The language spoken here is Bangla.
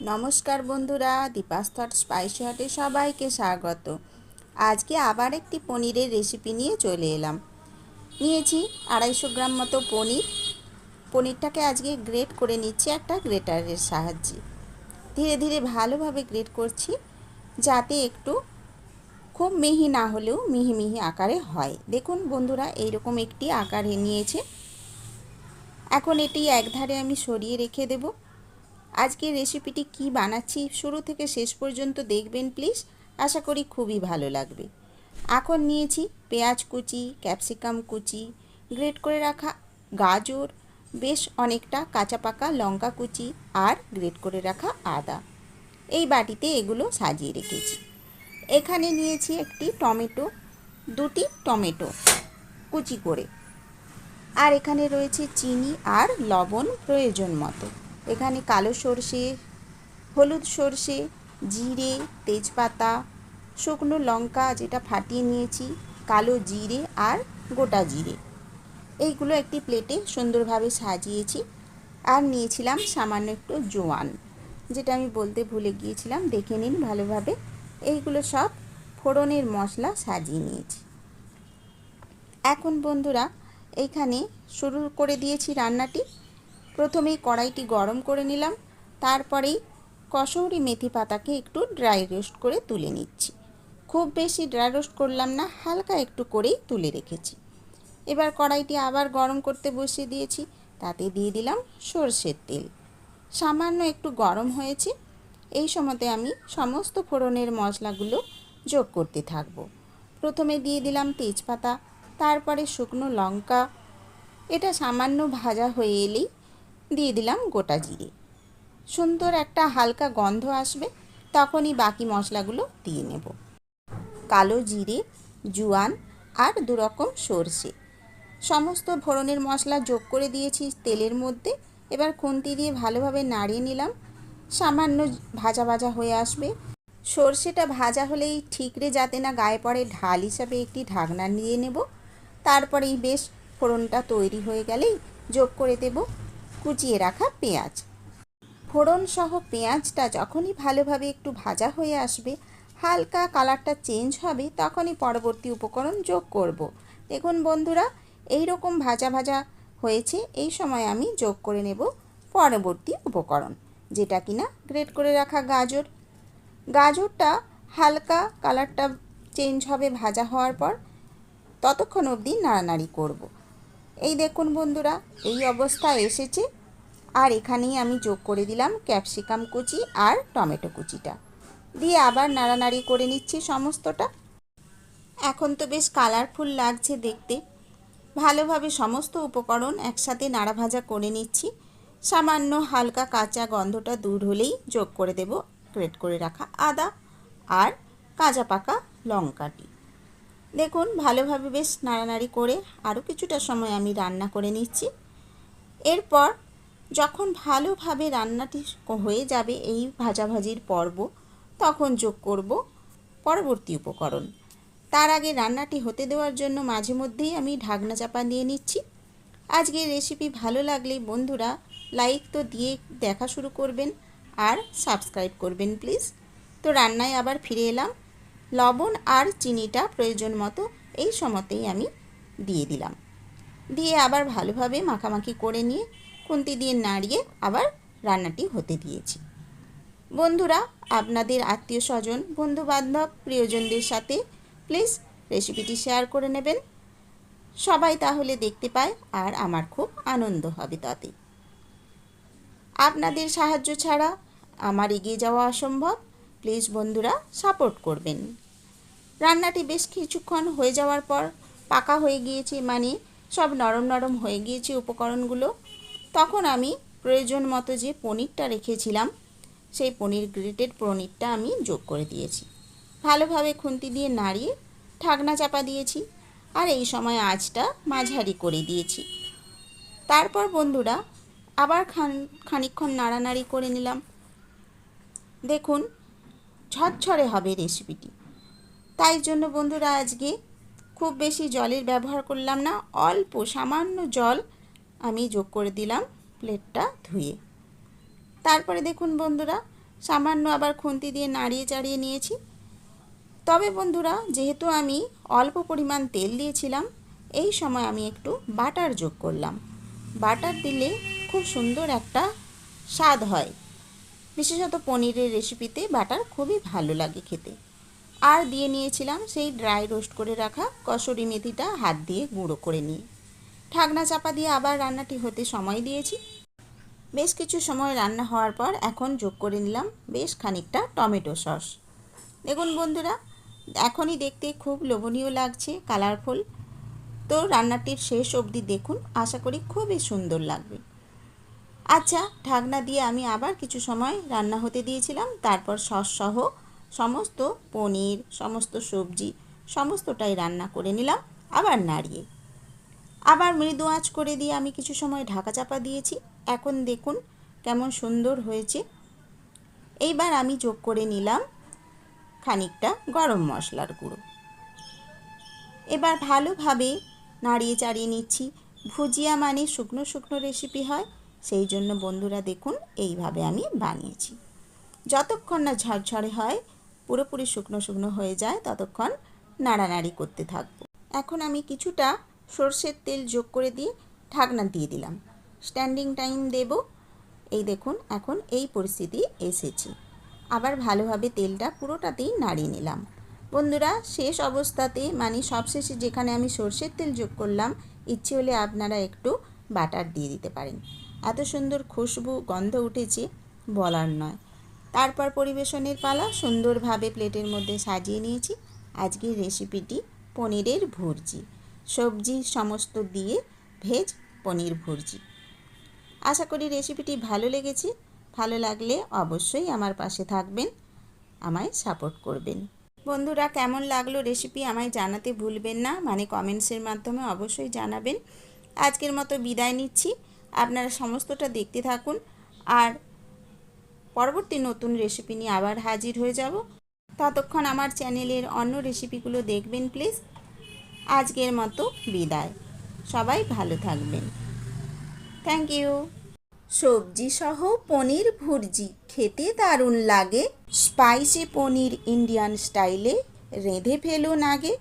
নমস্কার বন্ধুরা দীপাস থট স্পাইসি হটে সবাইকে স্বাগত। আজকে আবার একটি পনিরের রেসিপি নিয়ে চলে এলাম। নিয়েছি আড়াইশো গ্রাম মতো পনির। পনিরটাকে আজকে গ্রেট করে নিচ্ছি একটা গ্রেটারের সাহায্যে। ধীরে ধীরে ভালোভাবে গ্রেট করছি, যাতে একটু খুব মিহি না হলেও মিহি মিহি আকারে হয়। দেখুন বন্ধুরা, এইরকম একটি আকারে নিয়েছে। এখন এটি একধারে আমি সরিয়ে রেখে দেবো। আজকের রেসিপিটি কি বানাচ্ছি শুরু থেকে শেষ পর্যন্ত দেখবেন প্লিজ আশা করি খুবই ভালো লাগবে। এখন নিয়েছি পেঁয়াজ কুচি ক্যাপসিকাম কুচি গ্রেট করে রাখা গাজর, বেশ অনেকটা কাঁচা পাকা লঙ্কা কুচি আর গ্রেট করে রাখা আদা। এই বাটিতে এগুলো সাজিয়ে রেখেছি। এখানে নিয়েছি একটি টমেটো, দুটি টমেটো কুচি করে। আর এখানে রয়েছে চিনি আর লবণ প্রয়োজন মতো। এখানে কালো সর্ষে, হলুদ সর্ষে, জিরে, তেজপাতা, শুকনো লঙ্কা যেটা ফাটিয়ে নিয়েছি, কালো জিরে আর গোটা জিরে। এইগুলো একটি প্লেটে সুন্দরভাবে সাজিয়েছি আর নিয়েছিলাম সামান্য একটু জোয়ান, যেটা আমি বলতে ভুলে গিয়েছিলাম, দেখে নিন ভালোভাবে। এইগুলো সব ফোড়নের মশলা সাজিয়ে নিয়েছি। এখন বন্ধুরা, এইখানে শুরু করে দিয়েছি রান্নাটি। প্রথমেই কড়াইটি গরম করে নিলাম, তারপরেই কসৌরি মেথি পাতাকে একটু ড্রাই রোস্ট করে তুলে নিচ্ছি। খুব বেশি ড্রাই রোস্ট করলাম না, হালকা একটু করেই তুলে রেখেছি। এবার কড়াইটি আবার গরম করতে বসিয়ে দিয়েছি, তাতে দিয়ে দিলাম সর্ষের তেল। সামান্য একটু গরম হয়েছে, এই সময়তে আমি সমস্ত ফোড়নের মশলাগুলো যোগ করতে থাকব। প্রথমে দিয়ে দিলাম তেজপাতা, তারপরে শুকনো লঙ্কা। এটা সামান্য ভাজা হয়ে এলেই দিয়ে দিলাম গোটা জিরে। সুন্দর একটা হালকা গন্ধ আসবে, তখনই বাকি মশলাগুলো দিয়ে নেব। কালো জিরে, জুয়ান আর দুরকম সর্ষে। সমস্ত ফোড়নের মশলা যোগ করে দিয়েছি তেলের মধ্যে। এবার খুন্তি দিয়ে ভালোভাবে নাড়িয়ে নিলাম। সামান্য ভাজা ভাজা হয়ে আসবে। সর্ষেটা ভাজা হলেই ঠিকরে যাতে না গায়ে পড়ে ঢাল হিসাবে একটি ঢাকনা নিয়ে নেব। তারপরেই বেশ ফোড়নটা তৈরি হয়ে গেলেই যোগ করে দেব কুচিয়ে রাখা পেঁয়াজ ফোড়ন সহ পেঁয়াজটা যখনই ভালোভাবে একটু ভাজা হয়ে আসবে, হালকা কালারটা চেঞ্জ হবে, তখনই পরবর্তী উপকরণ যোগ করব। দেখুন বন্ধুরা এই রকম ভাজা ভাজা হয়েছে, এই সময় আমি যোগ করে নেব পরবর্তী উপকরণ, যেটা কিনা গ্রেট করে রাখা গাজর গাজরটা হালকা কালারটা চেঞ্জ হবে ভাজা হওয়ার পর, ততক্ষণ অবধি নাড়ানাড়ি করব। এই দেখুন বন্ধুরা, এই অবস্থায় এসেছে। আর এখানেই আমি যোগ করে দিলাম ক্যাপসিকাম কুচি আর টমেটো কুচিটা। দিয়ে আবার নাড়ানাড়ি করে নিচ্ছি সমস্তটা। এখন তো বেশ কালারফুল লাগছে দেখতে। ভালোভাবে সমস্ত উপকরণ একসাথে নাড়া ভাজা করে নিচ্ছি। সামান্য হালকা কাঁচা গন্ধটা দূর হলেই যোগ করে দেব। গ্রেট করে রাখা আদা আর কাঁচা পাকা লঙ্কাটি। দেখুন, ভালোভাবে বেশ নাড়ানাড়ি করে আরও কিছুটা সময় আমি রান্না করে নিচ্ছি। এরপর যখন ভালোভাবে রান্নাটি হয়ে যাবে এই ভাজাভাজির পর্ব, তখন যোগ করব পরবর্তী উপকরণ। তার আগে রান্নাটি হতে দেওয়ার জন্য মাঝে মধ্যেই আমি ঢাকনা চাপা দিয়ে নিচ্ছি। আজকের রেসিপি ভালো লাগলে বন্ধুরা লাইক তো দিয়ে দেখা শুরু করবেন আর সাবস্ক্রাইব করবেন প্লিজ। তো রান্নায় আবার ফিরে এলাম। লবণ আর চিনিটা প্রয়োজন মতো এই সময়তেই আমি দিয়ে দিলাম। দিয়ে আবার ভালোভাবে মাখামাখি করে নিয়ে খুন্তি দিয়ে নাড়িয়ে আবার রান্নাটি হতে দিয়েছি। বন্ধুরা, আপনাদের আত্মীয় স্বজন বন্ধুবান্ধব, প্রিয়জনদের সাথে প্লিজ রেসিপিটি শেয়ার করে নেবেন। সবাই তাহলে দেখতে পায় আর আমার খুব আনন্দ হবে তাতে। আপনাদের সাহায্য ছাড়া আমার এগিয়ে যাওয়া অসম্ভব। প্লিজ বন্ধুরা সাপোর্ট করবেন। রান্নাটি বেশ কিছুক্ষণ হয়ে যাওয়ার পর পাকা হয়ে গিয়েছে মানে সব নরম নরম হয়ে গিয়েছে উপকরণগুলো। তখন আমি প্রয়োজন মতো যে পনিরটা রেখেছিলাম, সেই পনির গ্রেটেড পনিরটা আমি যোগ করে দিয়েছি। ভালোভাবে খুন্তি দিয়ে নাড়িয়ে ঢাকনা চাপা দিয়েছি আর এই সময় আঁচটা মাঝারি করে দিয়েছি। তারপর বন্ধুরা, আবার খান খানিক্ষণ নাড়ানাড়ি করে নিলাম। দেখুন, ঝরঝরে হবে রেসিপিটি। তাই জন্য বন্ধুরা আজকে খুব বেশি জলের ব্যবহার করলাম না, অল্প সামান্য জল আমি যোগ করে দিলাম প্লেটটা ধুয়ে। তারপরে দেখুন বন্ধুরা, সামান্য আবার খুন্তি দিয়ে নাড়িয়ে চাড়িয়ে নিয়েছি। তবে বন্ধুরা, যেহেতু আমি অল্প পরিমাণ তেল দিয়েছিলাম, এই সময় আমি একটু বাটার যোগ করলাম। বাটার দিলে খুব সুন্দর একটা স্বাদ হয়। বিশেষত পনিরের রেসিপিতে বাটার খুবই ভালো লাগে খেতে। আর দিয়ে নিয়েছিলাম সেই ড্রাই রোস্ট করে রাখা কসুরি মেথিটা হাত দিয়ে গুঁড়ো করে নিয়ে। ঢাকনা চাপা দিয়ে আবার রান্নাটি হতে সময় দিয়েছি। বেশ কিছু সময় রান্না হওয়ার পর এখন যোগ করে নিলাম বেশ খানিকটা টমেটো সস। দেখুন বন্ধুরা, এখনই দেখতে খুব লোভনীয় লাগছে কালারফুল তো রান্নাটির শেষ অবধি দেখুন, আশা করি খুবই সুন্দর লাগবে। আচ্ছা ঢাকনা দিয়ে আমি আবার কিছু সময় রান্না হতে দিয়েছিলাম, তারপর সস সহ সমস্ত পনির, সমস্ত সবজি, সমস্তটাই রান্না করে নিলাম, আবার নাড়িয়ে। আবার মৃদু আঁচ করে দিয়ে আমি কিছু সময় ঢাকা চাপা দিয়েছি। এখন দেখুন কেমন সুন্দর হয়েছে। এইবার আমি যোগ করে নিলাম খানিকটা গরম মশলার গুঁড়ো। এবার ভালোভাবে নাড়িয়ে চাড়িয়ে নিচ্ছি। ভুজিয়া মানে শুকনো শুকনো রেসিপি হয়, সেই জন্য বন্ধুরা দেখুন এইভাবে আমি বানিয়েছি। যতক্ষণ না ঝরঝরে হয় পুরোপুরি শুকনো শুকনো হয়ে যায়, ততক্ষণ নাড়ানাড়ি করতে থাকব। এখন আমি কিছুটা সর্ষের তেল যোগ করে দিয়ে ঢাকনা দিয়ে দিলাম। স্ট্যান্ডিং টাইম দেব। এই দেখুন, এখন এই পরিস্থিতি এসেছে। আবার ভালোভাবে তেলটা পুরোটাতেই নাড়িয়ে নিলাম। বন্ধুরা, শেষ অবস্থাতে মানে সবশেষে যেখানে আমি সর্ষের তেল যোগ করলাম, ইচ্ছে হলে আপনারা একটু বাটার দিয়ে দিতে পারেন। এত সুন্দর খুশবু, গন্ধ উঠেছে, বলার নয়। তারপর পরিবেশনের পালা সুন্দরভাবে প্লেটের মধ্যে সাজিয়ে নিয়েছি। আজকের রেসিপিটি পনিরের ভুর্জি। সবজি সমস্ত দিয়ে ভেজ পনির ভুর্জি। আশা করি রেসিপিটি ভালো লেগেছে। ভালো লাগলে অবশ্যই আমার পাশে থাকবেন, আমায় সাপোর্ট করবেন। বন্ধুরা, কেমন লাগল রেসিপি আমায় জানাতে ভুলবেন না। মানে কমেন্টসের মাধ্যমে অবশ্যই জানাবেন। আজকের মতো বিদায় নিচ্ছি। আপনারা সমস্তটা দেখতে থাকুন। আর পরবর্তী নতুন রেসিপি নিয়ে আবার হাজির হয়ে যাব। ততক্ষণ আমার চ্যানেলের অন্য রেসিপিগুলো দেখবেন প্লিজ আজকের মতো বিদায়। সবাই ভালো থাকবেন। থ্যাংক ইউ সবজি সহ পনির ভুর্জি খেতে দারুণ লাগে। স্পাইসি পনির ইন্ডিয়ান স্টাইলে রেঁধে ফেলুন আগে।